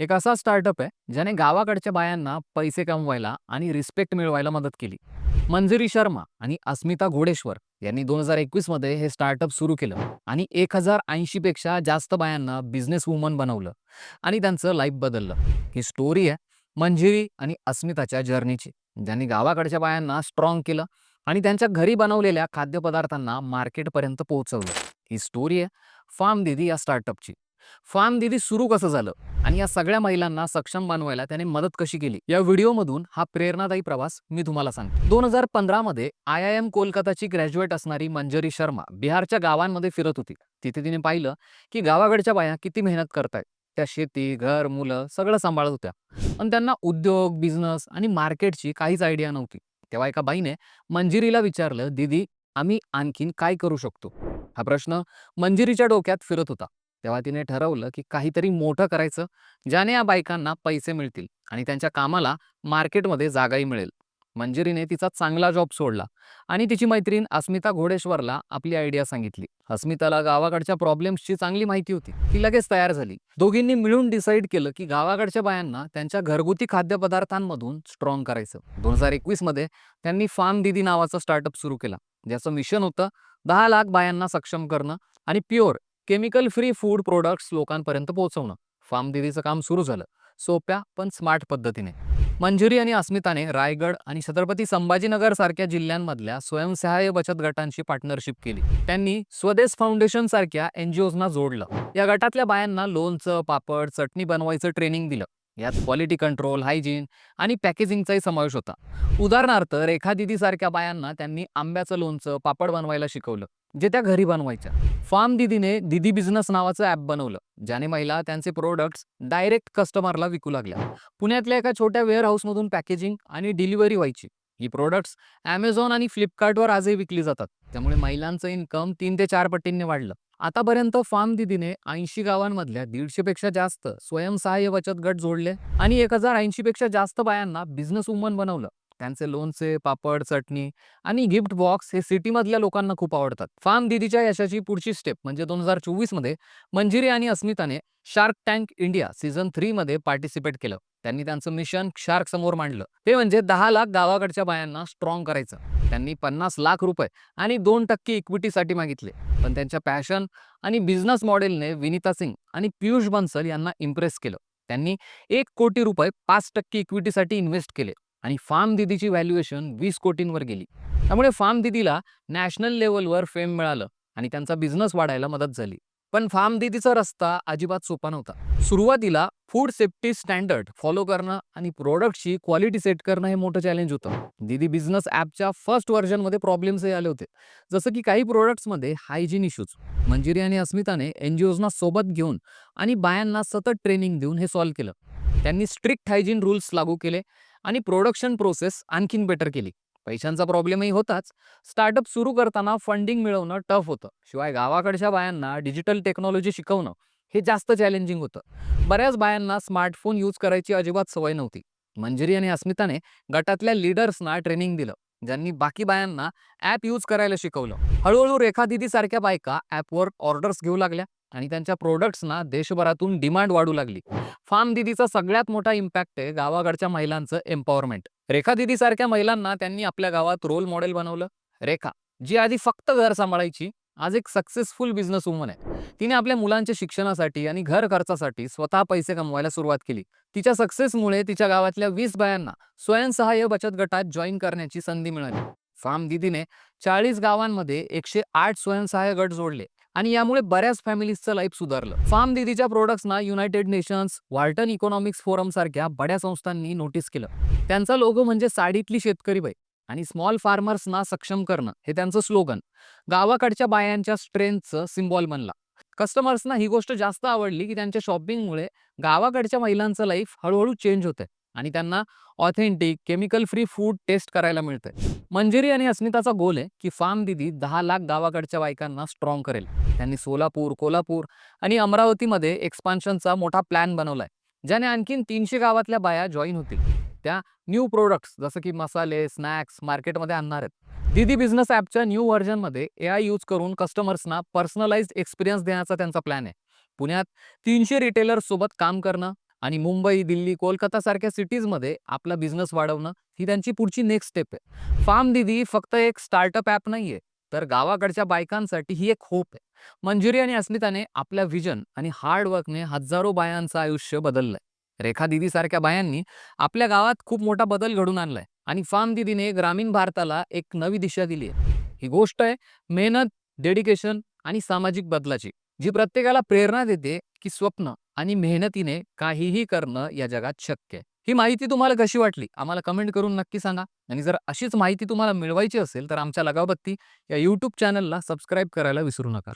एक असा स्टार्टअप आहे ज्याने गावाकडच्या बायांना पैसे कमवायला आणि रिस्पेक्ट मिळवायला मदत केली. मंजिरी शर्मा आणि अस्मिता घोडेश्वर यांनी दोन हजार एकवीसमध्ये हे स्टार्टअप सुरू केलं आणि एक हजार ऐंशी पेक्षा जास्त बायांना बिझनेस वुमन बनवलं आणि त्यांचं लाईफ बदललं. ही स्टोरी आहे मंजिरी आणि अस्मिताच्या जर्नीची ज्यांनी गावाकडच्या बायांना स्ट्रॉंग केलं आणि त्यांच्या घरी बनवलेल्या खाद्यपदार्थांना मार्केटपर्यंत पोहोचवलं. ही स्टोरी आहे फार्म दिदी या स्टार्टअपची फार्म दिदी सुरू कसं झालं? आणि या सगळ्या महिलांना सक्षम बनवायला त्याने मदत कशी केली? या व्हिडिओमधून हा प्रेरणादायी प्रवास मी तुम्हाला सांगतो. दोन हजार पंधरा मध्ये आय आय एम कोलकाताची ग्रॅज्युएट असणारी मंजरी शर्मा बिहारच्या गावांमध्ये फिरत होती. तिथे तिने पाहिलं की गावाकडच्या बाया किती मेहनत करतायत. त्या शेती घर मुलं सगळं सांभाळत होत्या. पण त्यांना उद्योग बिझनेस आणि मार्केटची काहीच आयडिया नव्हती. तेव्हा एका बाईने मंजिरीला विचारलं दीदी आम्ही आणखीन काय करू शकतो? हा प्रश्न मंजिरीच्या डोक्यात फिरत होता. तेव्हा तिने ठरवलं की काहीतरी मोठं करायचं ज्याने या बायकांना पैसे मिळतील आणि त्यांच्या कामाला मार्केटमध्ये जागाही मिळेल. मंजिरीने तिचा चांगला जॉब सोडला आणि तिची मैत्रीण अस्मिता घोडेश्वरला आपली आयडिया सांगितली. अस्मिताला गावाकडच्या प्रॉब्लेम्सची चांगली माहिती होती. ती लगेच तयार झाली. दोघींनी मिळून डिसाईड केलं की गावाकडच्या बायांना त्यांच्या घरगुती खाद्यपदार्थांमधून स्ट्रॉंग करायचं. दोन हजार एकवीसमध्ये त्यांनी फार्म दिदी नावाचा स्टार्टअप सुरू केला ज्याचं मिशन होतं दहा लाख बायांना सक्षम करणं आणि pure chemical free food products लोकांपर्यंत पोहोचवणं फार्म दिदीचं काम सुरू झालं सोप्या पण स्मार्ट पद्धतीने. मंजुरी आणि अस्मिताने रायगड आणि छत्रपती संभाजीनगर सारख्या जिल्ह्यांमधल्या स्वयंसहाय्य बचत गटांशी पार्टनरशिप केली. त्यांनी स्वदेश फाउंडेशन सारख्या एनजीओजना जोडलं. या गटातल्या बायांना लोणचं पापड चटणी बनवायचं ट्रेनिंग दिलं. यात क्वालिटी कंट्रोल हायजीन आणि पॅकेजिंगचाही समावेश होता. उदाहरणार्थ रेखा दिदीसारख्या बायांना त्यांनी आंब्याचं लोणचं पापड बनवायला शिकवलं जे त्या घरी बनवायच्या. फार्म दिदीने दिदी बिझनेस नावाचं ॲप बनवलं ज्याने महिला त्यांचे प्रोडक्ट्स डायरेक्ट कस्टमरला विकू लागल्या. पुण्यातल्या एका छोट्या वेअरहाऊसमधून पॅकेजिंग आणि डिलिव्हरी व्हायची. ही प्रोडक्ट्स ॲमेझॉन आणि फ्लिपकार्टवर आजही विकली जातात. त्यामुळे महिलांचं इन्कम तीन ते चार पटींनी वाढलं. आतापर्यंत फार्म दिदीने ऐंशी गावांमधल्या दीडशे पेक्षा जास्त स्वयंसहाय्य बचत गट जोडले आणि एक हजार ऐंशी पेक्षा जास्त बायांना बिझनेस वुमन बनवलं. त्यांचे लोणचे पापड चटणी आणि गिफ्ट बॉक्स हे सिटीमधल्या लोकांना खूप आवडतात. फार्म दिदीच्या यशाची पुढची स्टेप म्हणजे दोन हजार चोवीसमध्ये मंजिरी आणि अस्मिताने शार्क टँक इंडिया सीझन थ्रीमध्ये पार्टिसिपेट केलं. त्यांनी त्यांचं मिशन शार्क समोर मांडलं. ते म्हणजे दहा लाख गावाकडच्या बायांना स्ट्रॉंग करायचं. त्यांनी पन्नास लाख रुपये आणि दोन टक्के इक्विटीसाठी मागितले. पण त्यांच्या पॅशन आणि बिझनेस मॉडेलने विनीता सिंग आणि पियुष बन्सल यांना इम्प्रेस केलं. त्यांनी एक कोटी रुपये पाच टक्के इक्विटीसाठी इन्व्हेस्ट केले. आणि फार्म दिदीची व्हॅल्युएशन वीस कोटींवर गेली. त्यामुळे फार्म दिदीला नॅशनल लेवलवर फेम मिळालं आणि त्यांचा बिझनेस वाढायला मदत झाली. पण फार्म दिदीचा रस्ता अजिबात सोपा नव्हता. सुरुवातीला फूड सेफ्टी स्टँडर्ड फॉलो करणं आणि प्रोडक्टची क्वालिटी सेट करणं हे मोठं चॅलेंज होतं. दिदी बिझनेस ॲपच्या फर्स्ट व्हर्जनमध्ये प्रॉब्लेम्सही आले होते. जसं की काही प्रोडक्ट्समध्ये हायजीन इश्यूज मंजिरी आणि अस्मिताने एन जी ओजना सोबत घेऊन आणि बायांना सतत ट्रेनिंग देऊन हे सॉल्व्ह केलं. त्यांनी स्ट्रिक्ट हायजीन रूल्स लागू केले आणि प्रोडक्शन प्रोसेस आणखीन बेटर केली. पैशांचा प्रॉब्लेमही होताच. स्टार्टअप सुरू करताना फंडिंग मिळवणं टफ होतं. शिवाय गावाकडच्या बायांना डिजिटल टेक्नॉलॉजी शिकवणं हे जास्त चॅलेंजिंग होतं. बऱ्याच बायांना स्मार्टफोन यूज करायची अजिबात सवय नव्हती. मंजिरी आणि अस्मिताने गटातल्या लीडर्सना ट्रेनिंग दिलं ज्यांनी बाकी बायांना ॲप यूज करायला शिकवलं. हळूहळू रेखा दिदीसारख्या बायका ॲपवर ऑर्डर्स घेऊ लागल्या. आणि त्यांच्या प्रोडक्ट्सना देशभरातून डिमांड वाढू लागली. फार्म दिदीचा सगळ्यात मोठा इम्पॅक्ट आहे गावाकडच्या महिलांचं एम्पॉवरमेंट रेखा दिदी सारख्या महिलांना त्यांनी आपल्या गावात रोल मॉडेल बनवलं. रेखा जी आधी फक्त घर सांभाळायची आज एक सक्सेसफुल बिझनेस वुमन आहे. तिने आपल्या मुलांच्या शिक्षणासाठी आणि घर खर्चासाठी स्वतः पैसे कमवायला सुरुवात केली. तिच्या सक्सेसमुळे तिच्या गावातल्या वीस बायांना स्वयंसहाय्य बचत गटात जॉईन करण्याची संधी मिळाली. फार्म दिदीने चाळीस गावांमध्ये एकशे आठ स्वयंसहाय्य गट जोडले. आणि यामुळे बऱ्याच फॅमिलीजचं लाईफ सुधारलं. फार्म दिदीच्या प्रोडक्ट्सना United Nations World Economics Forum सारख्या बड्या संस्थांनी नोटीस केलं. त्यांचा लोगो म्हणजे साडीतली शेतकरी बाई आणि स्मॉल फार्मर्सना सक्षम करणं हे त्यांचं स्लोगन. गावाकडच्या बायांच्या स्ट्रेंथचं सिम्बॉल बनला. कस्टमर्सना ही गोष्ट जास्त आवडली की त्यांच्या शॉपिंगमुळे गावाकडच्या महिलांचं लाईफ हळूहळू चेंज होतंय. आणि त्यांना authentic chemical free food taste करायला मिळतंय. मंजिरी आणि अस्मिताचा गोल आहे की फार्म दिदी दहा लाख गावाकडच्या बायकांना स्ट्रॉंग करेल. त्यांनी सोलापूर कोल्हापूर आणि अमरावतीमध्ये एक्सपान्शनचा मोठा प्लॅन बनवलाय ज्याने आणखीन तीनशे गावातल्या बाया जॉईन होतील. त्या न्यू प्रोडक्ट्स जसं की मसाले स्नॅक्स मार्केटमध्ये आणणार आहेत. दीदी बिझनेस ॲपच्या न्यू व्हर्जनमध्ये ए आय यूज करून कस्टमर्सना पर्सनलाइज एक्सपिरियन्स देण्याचा त्यांचा प्लॅन आहे. पुण्यात तीनशे रिटेलर्ससोबत काम करणं आणि मुंबई दिल्ली कोलकाता सारख्या सिटीजमध्ये आपला बिझनेस वाढवणं ही त्यांची पुढची नेक्स्ट स्टेप आहे. फार्म दिदी फक्त एक स्टार्टअप ॲप नाहीये तर गावाकडच्या बायकांसाठी ही एक होप आहे. मंजुरी आणि अस्मिताने आपल्या विजन आणि हार्डवर्कने हजारो बायांचं आयुष्य बदललंय. रेखा दिदी सारख्या बायांनी आपल्या गावात खूप मोठा बदल घडून आणलाय आणि फार्म दिदीने ग्रामीण भारताला एक नवी दिशा दिली आहे. ही गोष्ट आहे मेहनत डेडिकेशन आणि सामाजिक बदलाची जी प्रत्येकाला प्रेरणा देते की स्वप्न आणि मेहनतीने काहीही करणं या जगात शक्य आहे. ही माहिती तुम्हाला कशी वाटली? आम्हाला कमेंट करून नक्की सांगा. आणि जर अशीच माहिती तुम्हाला मिळवायची असेल तर आमच्या लगावबत्ती या यूट्यूब चॅनलला सबस्क्राईब करायला विसरू नका.